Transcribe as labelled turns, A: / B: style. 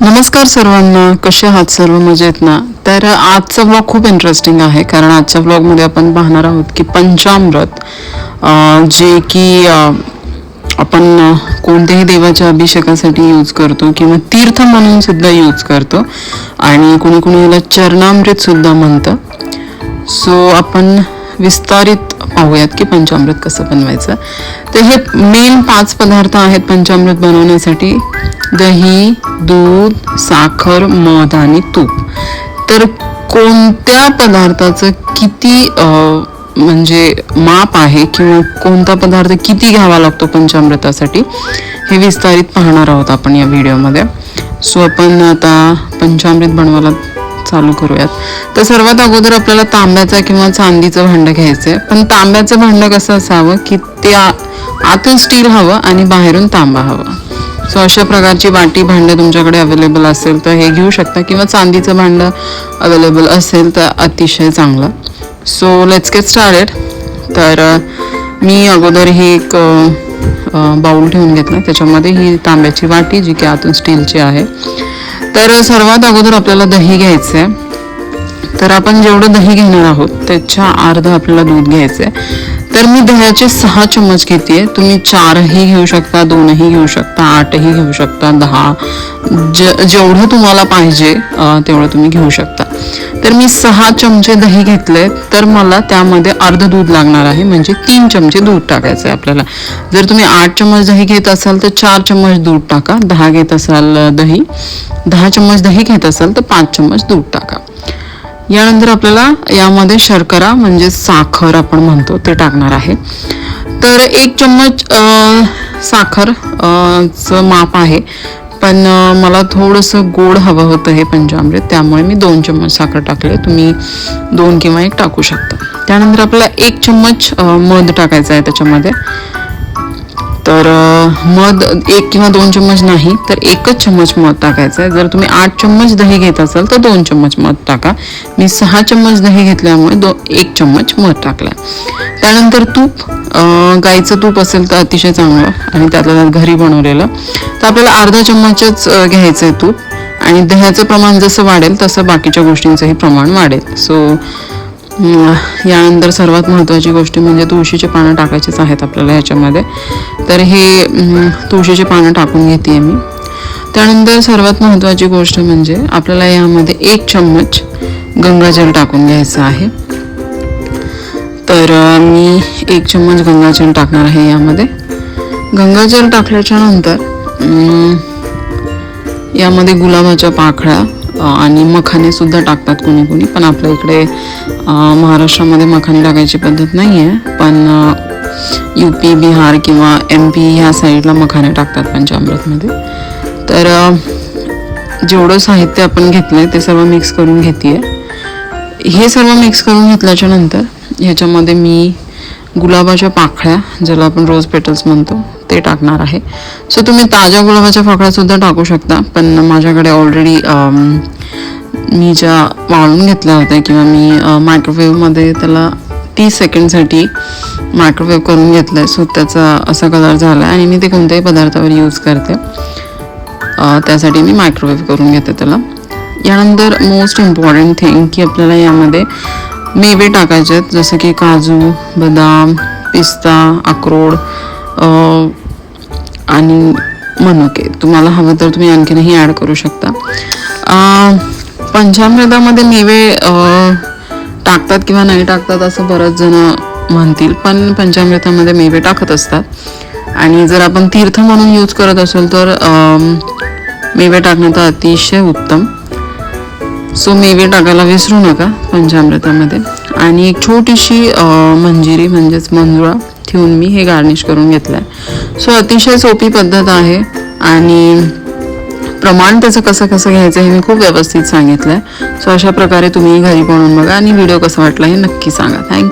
A: नमस्कार सर्वांना. कसे आहात सर्व? मजेत ना? तर आजचा ब्लॉग खूप इंटरेस्टिंग आहे. कारण आजच्या ब्लॉगमध्ये आपण पाहणार आहोत की पंचामृत जे की आपण कोणत्याही देवाच्या अभिषेकासाठी यूज करतो किंवा तीर्थ म्हणून सुद्धा यूज करतो. आणि कोणी कुणी याला चरणामृत सुद्धा म्हणतं. सो आपण विस्तारित पाहूयात की पंचामृत कसं बनवायचं. तर हे मेन पाच पदार्थ आहेत पंचामृत बनवण्यासाठी. दही दूध साखर मध आणि तूप. तर कोणत्या पदार्थाचं किती म्हणजे माप आहे किंवा कोणता पदार्थ किती घ्यावा लागतो पंचामृतासाठी हे विस्तारित पाहणार आहोत आपण या व्हिडिओमध्ये. सो आपण आता पंचामृत बनवायला चालू करूयात. तर सर्वात अगोदर आपल्याला तांब्याचा किंवा चांदीचं भांडं घ्यायचं आहे पण तांब्याचं भांडं कसं असावं की ते आतून स्टील हवं आणि बाहेरून तांबा हवा. सो अशा प्रकारची वाटी भांडं तुमच्याकडे अवेलेबल असेल तर हे घेऊ शकता. किंवा चांदीचं भांडं अवेलेबल असेल तर अतिशय चांगलं. सो लेट्स गेट स्टार्टेड तर मी अगोदर ही एक बाउल ठेवून घेतला. त्याच्यामध्ये ही तांब्याची वाटी जी की आतून स्टीलची आहे. तर सर्वात अगोदर आपल्याला दही घ्यायचं आहे तर आपण जेवढं दही घेणार आहोत त्याच्या अर्ध आपल्याला दूध घ्यायचं आहे तर मी दह्याचे सहा चम्मच घेते तुम्ही चारही घेऊ शकता दोनही घेऊ शकता आठही घेऊ शकता दहा. ज जेवढं तुम्हाला पाहिजे तेवढं तुम्ही घेऊ शकता. तर मी सहा चमचे दही घेतले तर मला त्यामध्ये अर्ध दूध लागणार आहे. म्हणजे तीन चमचे दूध टाकायचं आहे आपल्याला. जर तुम्ही आठ चम्मच दही घेत असाल तर चार चम्मच दूध टाका. दहा घेत असाल दही. दहा चम्मच दही घेत असाल तर पाच चम्मच दूध टाका. यानंतर आपल्याला यामध्ये शर्करा म्हणजे साखर आपण म्हणतो ते टाकणार आहे. तर एक चम्मच साखर चं माप आहे. पण मला थोडंसं गोड हवं होतं हे पंचामृत त्यामुळे मी दोन चम्मच साखर टाकले तुम्ही दोन किंवा एक टाकू शकता. त्यानंतर आपल्याला एक चम्मच मध टाकायचं आहे त्याच्यामध्ये. तर मध एक किंवा दोन चम्मच नाही तर एकच चम्मच मध टाकायचं आहे. जर तुम्ही आठ चम्मच दही घेत असाल तर दोन चम्मच मध टाका. मी सहा चम्मच दही घेतल्यामुळे दो एक चम्मच मध टाकला त्यानंतर तूप गाईचं तूप असेल तर अतिशय चांगलं आणि त्यातल्या त्यात घरी बनवलेलं. तर आपल्याला अर्धा चम्मचच घ्यायचं आहे तूप आणि दह्याचं प्रमाण जसं वाढेल तसं बाकीच्या गोष्टींचंही प्रमाण वाढेल. सो यानंतर सर्वात महत्त्वाची गोष्ट म्हणजे तुळशीचे पानं टाकायचीच आहेत आपल्याला ह्याच्यामध्ये. तर हे तुळशीचे पानं टाकून घेते मी. त्यानंतर सर्वात महत्त्वाची गोष्ट म्हणजे आपल्याला यामध्ये एक चम्मच गंगाजल टाकून घ्यायचं आहे. तर मी एक चम्मच गंगाजल टाकणार आहे यामध्ये. गंगाजल टाकल्याच्या नंतर यामध्ये गुलाबाच्या पाखळ्या आणि मखाने सुद्धा टाकतात कोणी कोणी पण आपल्या इकडे महाराष्ट्रामध्ये मखाने टाकायची पद्धत नाही आहे पण यू पी बिहार किंवा एम पी ह्या साईडला मखाने टाकतात पंचामृतमध्ये तर जेवढं साहित्य आपण घेतलं आहे ते सर्व मिक्स करून घेते हे सर्व मिक्स करून घेतल्याच्या नंतर ह्याच्यामध्ये मी गुलाबाच्या पाखळ्या ज्याला आपण रोज पेटल्स म्हणतो ते टाकणार आहे. सो तुम्ही ताज्या गुलाबाच्या फाकळ्यासुद्धा टाकू शकता पण माझ्याकडे ऑलरेडी um, मी ज्या वाळून घेतल्या होत्या किंवा मी uh, मायक्रोवेव्हमध्ये त्याला तीस सेकंडसाठी मायक्रोवेव्ह करून घेतलं आहे सो त्याचा असा कलर झाला आहे आणि मी ते कोणत्याही पदार्थावर यूज करते. Uh, त्यासाठी मी मायक्रोवेव्ह करून घेते त्याला. यानंतर मोस्ट इम्पॉर्टंट थिंग की आपल्याला यामध्ये मेवे टाकायचे आहेत जसं की काजू बदाम पिस्ता अक्रोड आणि मनुके तुम्हाला हवं तर तुम्ही आणखीनही ॲड करू शकता. पंचामृतामध्ये मेवे टाकतात किंवा नाही टाकतात असं बरेच जण म्हणतील पण पंचामृतामध्ये मेवे टाकत असतात. आणि जर आपण तीर्थ म्हणून यूज करत असेल तर मेवे टाकणं तर अतिशय उत्तम. सो मेवे टाकायला विसरू नका पंचामृतामध्ये. आणि एक छोटीशी मंजिरी म्हणजेच मंजुळा. ठेवून मी हे गार्निश करून घेतलं आहे सो अतिशय सोपी पद्धत आहे आणि प्रमाण त्याचं कसं कसं घ्यायचं हे मी खूप व्यवस्थित सांगितलं आहे सो अशा प्रकारे तुम्ही घरी बनवून बघा आणि व्हिडिओ कसा वाटला हे नक्की सांगा. थँक्यू